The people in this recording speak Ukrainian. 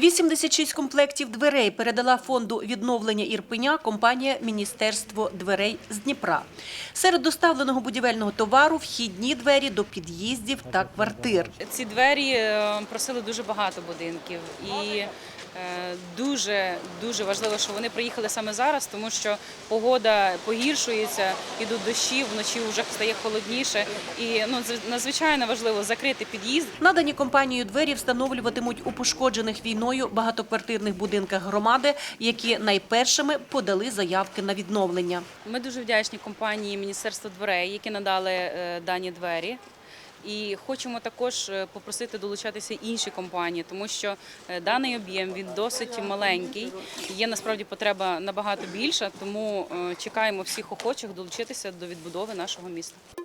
86 комплектів дверей передала фонду відновлення Ірпеня компанія Міністерство дверей з Дніпра. Серед доставленого будівельного товару вхідні двері до під'їздів та квартир. Ці двері е, просили дуже багато будинків, і дуже дуже важливо, що вони приїхали саме зараз, тому що погода погіршується, ідуть дощі, вночі вже стає холодніше. І ну зв- надзвичайно важливо закрити під'їзд. Надані компанією двері встановлюватимуть у пошкоджених війною багатоквартирних будинках громади, які найпершими подали заявки на відновлення. Ми дуже вдячні компанії Міністерства дверей, які надали е, дані двері. І хочемо також е, попросити долучатися інші компанії, тому що е, даний об'єм він досить маленький. Є насправді потреба набагато більша, тому е, чекаємо всіх охочих долучитися до відбудови нашого міста.